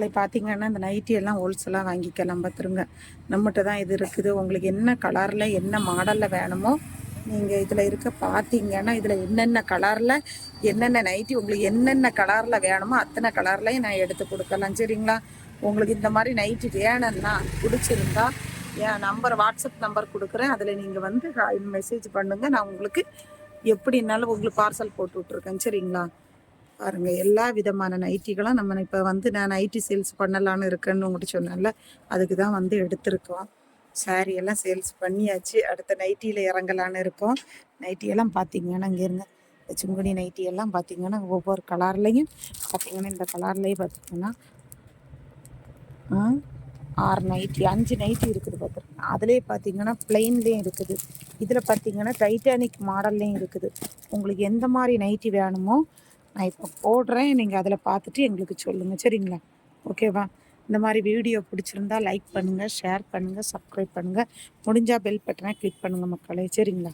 Supply பார்த்தீங்கன்னா இந்த nightie எல்லாம் ஹோல்சேலாக வாங்கிக்கலாம் பார்த்துருங்க நம்மகிட்ட தான் இது இருக்குது. உங்களுக்கு என்ன கலரில் என்ன மாடலில் வேணுமோ நீங்கள் இதில் இருக்க பார்த்தீங்கன்னா இதில் என்னென்ன கலரில் என்னென்ன நைட்டி உங்களுக்கு என்னென்ன கலரில் வேணுமோ அத்தனை கலர்லையும் நான் எடுத்து கொடுக்கலாம். சரிங்களா? உங்களுக்கு இந்த மாதிரி நைட்டி வேணும்னா பிடிச்சிருந்தா என் நம்பர் வாட்ஸ்அப் நம்பர் கொடுக்குறேன். அதில் நீங்கள் வந்து மெசேஜ் பண்ணுங்கள் நான் உங்களுக்கு எப்படின்னாலும் உங்களுக்கு பார்சல் போட்டு விட்ருக்கேன் சரிங்களா? பாருங்க எல்லா விதமான நைட்டிகளும் நம்ம இப்போ வந்து நான் நைட்டி சேல்ஸ் பண்ணலான்னு இருக்கேன்னு உங்கள்கிட்ட சொன்னேன்ல அதுக்கு தான் வந்து எடுத்திருக்கோம். சாரி எல்லாம் சேல்ஸ் பண்ணியாச்சு அடுத்த நைட்டியில் இறங்கலான்னு இருக்கோம். நைட்டியெல்லாம் பார்த்தீங்கன்னா இங்கே இந்த சுங்குடி நைட்டி எல்லாம் பார்த்தீங்கன்னா ஒவ்வொரு கலர்லையும் பார்த்தீங்கன்னா இந்த கலர்லேயே பார்த்தீங்கன்னா ஆறு நைட்டி அஞ்சு நைட்டி இருக்குது பார்த்துருங்க அதுலேயே பார்த்தீங்கன்னா பிளெயின்லேயும் இருக்குது. இதில் பார்த்தீங்கன்னா டைட்டானிக் மாடல்லையும் இருக்குது. உங்களுக்கு எந்த மாதிரி நைட்டி வேணுமோ நான் இப்போ போடுறேன். நீங்கள் அதில் பார்த்துட்டு எங்களுக்கு சொல்லுங்கள் சரிங்களா? ஓகேவா? இந்த மாதிரி வீடியோ பிடிச்சிருந்தா லைக் பண்ணுங்கள் ஷேர் பண்ணுங்கள் சப்ஸ்கிரைப் பண்ணுங்கள் முடிஞ்சால் பெல் பட்டனை கிளிக் பண்ணுங்கள் மக்களே. சரிங்களா?